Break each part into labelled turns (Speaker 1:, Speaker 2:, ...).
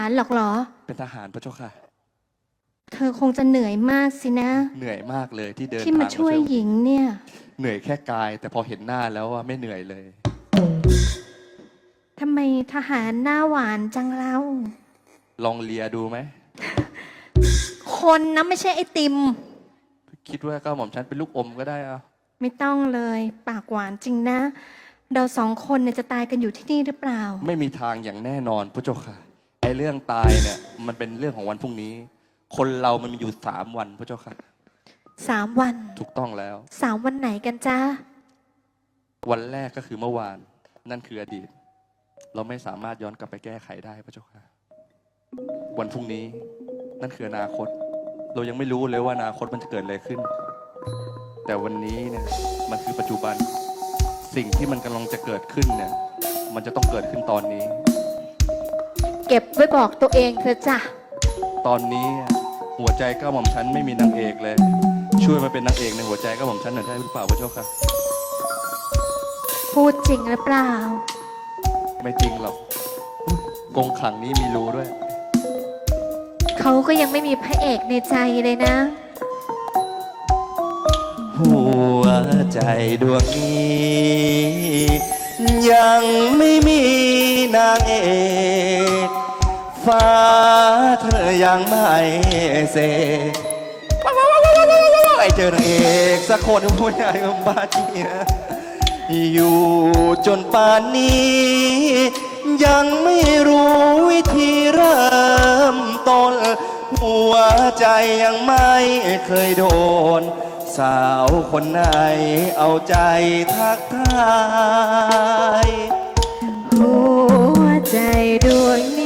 Speaker 1: ารหรอกเหรอ
Speaker 2: เป็นทหารพระเจ้าค่ะ
Speaker 1: เธอคงจะเหนื่อยมากสินะ
Speaker 2: เหนื่อยมากเลยที่เดิน
Speaker 1: ที่มา
Speaker 2: ทาง
Speaker 1: ช่วย
Speaker 2: เที่
Speaker 1: หญิงเนี่ย
Speaker 2: เหนื่อยแค่กาย แต่พอเห็นหน้าแล้วว่าไม่เหนื่อยเลย
Speaker 1: ทำไมทหารหน้าหวานจังเล่า
Speaker 2: ลองเลียดูไหม
Speaker 1: คนนะไม่ใช่ไอติม
Speaker 2: คิดว่าก็หม่อมฉันเป็นลูกอมก็ได้อะ
Speaker 1: ไม่ต้องเลย ปากหวานจริงนะ เราสองคนเนี่ยจะตายกันอยู่ที่นี่หรือเปล่า
Speaker 2: ไม่มีทางอย่างแน่นอนพระเจ้าค่ะไอ้ เรื่องตายเนี่ย มันเป็นเรื่องของวันพรุ่งนี้ คนเรามันมีอยู่สามวันพระเจ้าค่ะ
Speaker 1: สามวัน
Speaker 2: ถูกต้องแล้ว
Speaker 1: สามวันไหนกันจ้า
Speaker 2: วันแรกก็คือเมื่อวาน นั่นคืออดีต เราไม่สามารถย้อนกลับไปแก้ไขได้พระเจ้าค่ะ วันพรุ่งนี้ นั่นคืออนาคต เรายังไม่รู้เลยว่าอนาคตมันจะเกิดอะไรขึ้น แต่วันนี้เนี่ยมันคือปัจจุบัน สิ่งที่มันกำลังจะเกิดขึ้นเนี่ย มันจะต้องเกิดขึ้นตอนนี้
Speaker 1: เก็บไว้บอกตัวเองเถอะจ้ะ
Speaker 2: ตอนนี้หัวใจก้าหม่อมฉันไม่มีนางเอกเลย ช่วยมาเป็นนางเอกในหัวใจก้าหม่อมฉันหน่อยได้หรือเปล่าพระเจ้าค่ะ
Speaker 1: พูดจริงหรือเปล่า
Speaker 2: ไม่จริงหรอกกรงขังนี้มีรูด้วย
Speaker 1: เขาก็ยังไม่มีพระเอกในใจเลยนะ
Speaker 2: หัวใจดวงนี้ ยังไม่มีนางเอก ฟ้าเธอยังไม่เสกไอเจอนางเอกสักคนผู้ใหญ่บ้านนี้นะอยู่จนป่านนี้ ยังไม่รู้วิธีเริ่มต้น หัวใจยังไม่เคยโดน สาวคนไหนเอาใจทักทาย
Speaker 1: หัวใจดวงนี้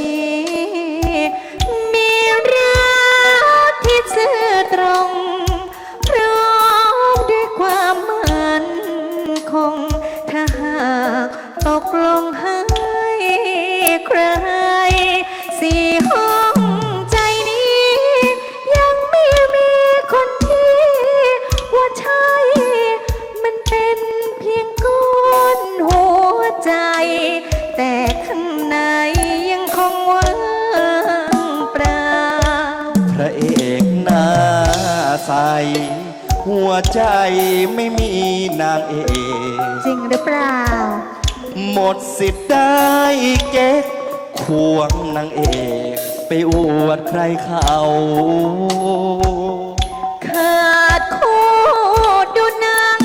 Speaker 1: กลงให้ใครสี่ห้องใจนี้ ยังไม่มีคนที่ว่าใช่ มันเป็นเพียงก้อนหัวใจ แต่ข้างในยังคงว่างเปล่า
Speaker 2: พระเอกหน้าใส หัวใจไม่มีนางเอก
Speaker 1: จริงหรือเปล่า
Speaker 2: หมดสิทธิ์ได้เก๊กควงนางเอก ไปอวดใครเขา
Speaker 1: ขาดคู่ดูหนัง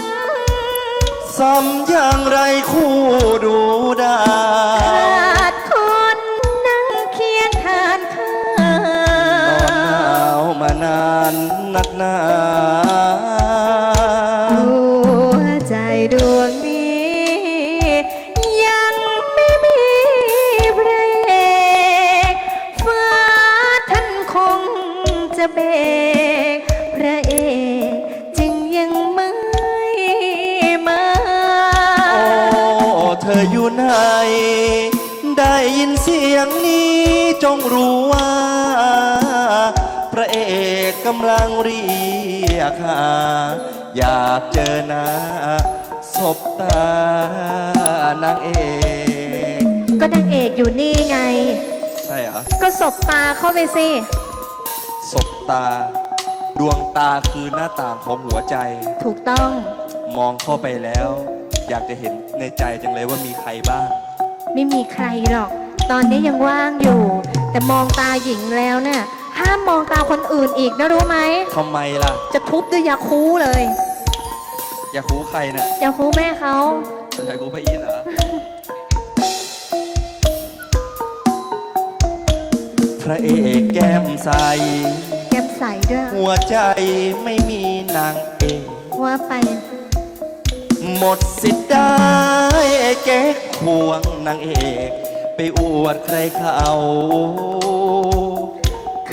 Speaker 2: ซ้ำอย่างไรคู่ดูดา
Speaker 1: ข
Speaker 2: วา
Speaker 1: ดคนนั่งเคียงทานข้าน
Speaker 2: อนหนาววมานานนักหนา
Speaker 1: อ
Speaker 2: อยู่ไหน ได้ยินเสียงนี้จงรู้ว่า พระเอกกำลังเรียกหาอยากเจอหน้าสบตานางเอก
Speaker 1: ก็นางเอกอยู่นี่ไง
Speaker 2: ใช่เหรอ
Speaker 1: ก็สบตาเข้าไปสิ
Speaker 2: สบตา ดวงตาคือหน้าต่างของหัวใจ
Speaker 1: ถูกต้อง
Speaker 2: มองเข้าไปแล้ว อยากจะเห็นในใจจังเลยว่ามีใครบ้าง
Speaker 1: ไม่มีใครหรอก ตอนนี้ยังว่างอยู่ แต่มองตาหญิงแล้วเนี่ยห้ามมองตาคนอื่นอีกนะรู้ไหม
Speaker 2: ทำไมล่ะ
Speaker 1: จะทุบด้วยยาคูเลย
Speaker 2: อยากรู้ใครเนี่ย
Speaker 1: ยาคูแม่เขา
Speaker 2: อยากรู้พระอินทร์เหรอ พระเอกแก้มใส
Speaker 1: แก้มใสด้วย
Speaker 2: หัวใจไม่มีนางเอก
Speaker 1: ว่าไป
Speaker 2: หมดสิทธิ์ได้แก๊กควงนางเอก ไปอวดใครเขา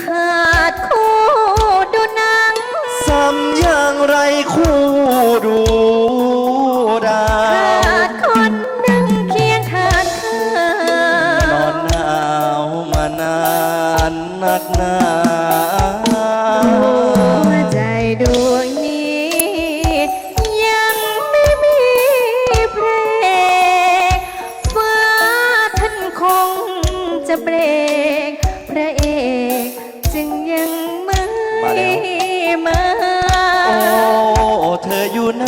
Speaker 1: ขาดคู่ดูหนัง
Speaker 2: ซ้ำอย่างไรคู่ดูะ
Speaker 1: เบรกพระเอ
Speaker 2: ก
Speaker 1: จึงยังไม่มามา โอ้เธออยู่
Speaker 2: ไหน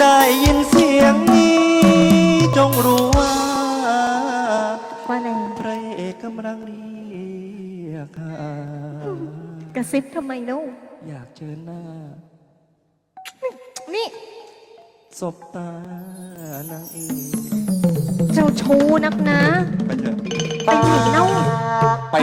Speaker 2: ได้ยินเสียงนี้ จงรู้ว่า
Speaker 1: ว่าไร
Speaker 2: พระเอกกำลังเรียกหาก
Speaker 1: ระซิบทำไมลูก
Speaker 2: อยากเจอหน้า
Speaker 1: นี่
Speaker 2: สบตานางเอก
Speaker 1: เจ้าชู้นักนะ
Speaker 2: ไปเถอะ
Speaker 1: ไปไหนเนาะ
Speaker 2: ไป